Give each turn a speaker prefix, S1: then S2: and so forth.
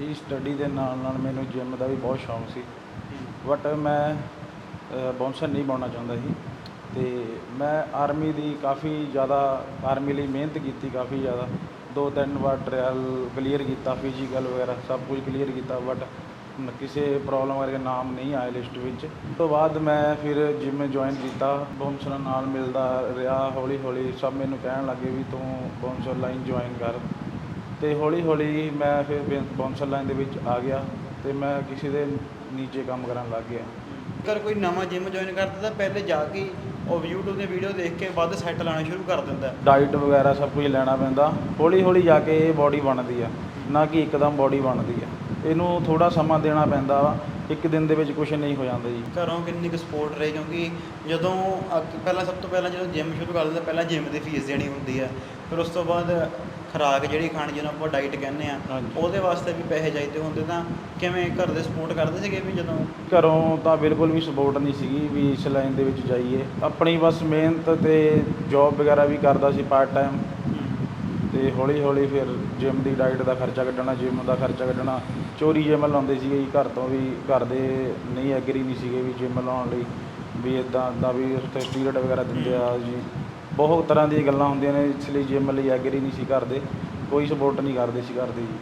S1: ਇਹ ਸਟੱਡੀ ਦੇ ਨਾਲ ਨਾਲ ਮੈਨੂੰ ਜਿਮ ਦਾ ਵੀ ਬਹੁਤ ਸ਼ੌਂਕ ਸੀ। ਬਟ ਮੈਂ ਬਾਉਂਸਰ ਨਹੀਂ ਬਣਨਾ ਚਾਹੁੰਦਾ ਸੀ। ਤੇ ਮੈਂ ਆਰਮੀ ਦੀ ਕਾਫੀ ਜ਼ਿਆਦਾ ਆਰਮੀ ਲਈ ਮਿਹਨਤ ਕੀਤੀ ਕਾਫੀ ਜ਼ਿਆਦਾ। ਦੋ ਤਿੰਨ ਵਾਰ ਟ੍ਰਾਇਲ ਕਲੀਅਰ ਕੀਤਾ ਫਿਜ਼ੀਕਲ ਵਗੈਰਾ ਸਭ ਕੁਝ ਕਲੀਅਰ ਕੀਤਾ ਬਟ ਕਿਸੇ ਪ੍ਰੋਬਲਮ ਕਰਕੇ ਨਾਮ ਨਹੀਂ ਆਇਆ ਲਿਸਟ ਵਿੱਚ। ਉਸ ਤੋਂ ਬਾਅਦ ਮੈਂ ਫਿਰ ਜਿਮ ਜੁਆਇਨ ਕੀਤਾ। ਬਾਉਂਸਰਾਂ ਨਾਲ ਮਿਲਦਾ ਰਿਹਾ ਹੌਲੀ ਹੌਲੀ ਸਭ ਮੈਨੂੰ ਕਹਿਣ ਲੱਗੇ ਵੀ ਤੂੰ ਬਾਉਂਸਰ ਲਾਈਨ ਜੁਆਇਨ ਕਰ। ਤੇ ਹੌਲੀ ਹੌਲੀ ਮੈਂ ਫਿਰ ਬਾਉਂਸਰ ਲਾਈਨ ਦੇ ਵਿੱਚ ਆ ਗਿਆ ਤੇ ਮੈਂ ਕਿਸੇ ਦੇ ਨੀਚੇ ਕੰਮ ਕਰਨ ਲੱਗ ਗਿਆ।
S2: ਅਗਰ ਕੋਈ ਨਵਾਂ ਜਿਮ ਜੁਆਇਨ ਕਰਦਾ ਤਾਂ ਪਹਿਲੇ ਜਾ ਕੇ ਉਹ YouTube ਤੇ ਵੀਡੀਓ ਦੇਖ ਕੇ ਵੱਧ ਸੈੱਟ ਲਾਣਾ ਸ਼ੁਰੂ ਕਰ ਦਿੰਦਾ।
S1: ਡਾਈਟ ਵਗੈਰਾ ਸਭ ਕੁਝ ਲੈਣਾ ਪੈਂਦਾ। ਹੌਲੀ ਹੌਲੀ ਜਾ ਕੇ ਇਹ ਬਾਡੀ ਬਣਦੀ ਆ। ਨਾ ਕਿ ਇੱਕਦਮ ਬਾਡੀ ਬਣਦੀ ਆ। ਇਹਨੂੰ ਥੋੜਾ ਸਮਾਂ ਦੇਣਾ ਪੈਂਦਾ ਵਾ। ਇੱਕ ਦਿਨ ਦੇ ਵਿੱਚ ਕੁਝ ਨਹੀਂ ਹੋ ਜਾਂਦਾ ਜੀ।
S2: ਘਰੋਂ ਕਿੰਨੀ ਕੁ ਸਪੋਰਟ ਰਹੀ? ਕਿਉਂਕਿ ਜਦੋਂ ਅੱਗ- ਪਹਿਲਾਂ ਸਭ ਤੋਂ ਪਹਿਲਾਂ ਜਦੋਂ ਜਿਮ ਸ਼ੁਰੂ ਕਰ ਦਿੰਦਾ ਪਹਿਲਾਂ ਜਿਮ ਦੀ ਫੀਸ ਦੇਣੀ ਹੁੰਦੀ ਹੈ ਫਿਰ ਉਸ ਤੋਂ ਬਾਅਦ ਖੁਰਾਕ ਜਿਹੜੀ ਖਾਣੀ ਜਿਹਨੂੰ ਆਪਾਂ ਡਾਈਟ ਕਹਿੰਦੇ ਆ
S1: ਹਾਂਜੀ।
S2: ਉਹਦੇ ਵਾਸਤੇ ਵੀ ਪੈਸੇ ਚਾਹੀਦੇ ਹੁੰਦੇ। ਤਾਂ ਕਿਵੇਂ ਘਰ ਦੇ ਸਪੋਰਟ ਕਰਦੇ ਸੀਗੇ ਵੀ ਜਦੋਂ?
S1: ਘਰੋਂ ਤਾਂ ਬਿਲਕੁਲ ਵੀ ਸਪੋਰਟ ਨਹੀਂ ਸੀਗੀ ਵੀ ਇਸ ਲਾਈਨ ਦੇ ਵਿੱਚ ਜਾਈਏ। ਆਪਣੀ ਬਸ ਮਿਹਨਤ ਤੇ ਜੌਬ ਵਗੈਰਾ ਵੀ ਕਰਦਾ ਸੀ ਪਾਰਟ ਟਾਈਮ ਤੇ ਹੌਲੀ ਹੌਲੀ ਫਿਰ ਜਿਮ ਦੀ ਡਾਈਟ ਦਾ ਖਰਚਾ ਕੱਢਣਾ ਜਿਮ ਦਾ ਖਰਚਾ ਕੱਢਣਾ। ਚੋਰੀ ਜਿਮ ਲਾਉਂਦੇ ਸੀਗੇ ਜੀ, ਘਰ ਤੋਂ ਵੀ, ਘਰ ਦੇ ਨਹੀਂ ਐਗਰੀ ਨਹੀਂ ਸੀਗੇ ਵੀ ਜਿਮ ਲਾਉਣ ਲਈ, ਵੀ ਇਦਾਂ ਦਾ ਵੀ ਉੱਥੇ ਸਟੀਰੋਇਡ ਵਗੈਰਾ ਦਿੰਦੇ ਆ ਜੀ। ਬਹੁਤ ਤਰ੍ਹਾਂ ਦੀਆਂ ਗੱਲਾਂ ਹੁੰਦੀਆਂ ਨੇ, ਇਸ ਲਈ ਜਿਮ ਲਈ ਐਗਰੀ ਨਹੀਂ ਸੀ ਕਰਦੇ, ਕੋਈ ਸਪੋਰਟ ਨਹੀਂ ਕਰਦੇ ਸੀ ਘਰ ਦੇ ਜੀ।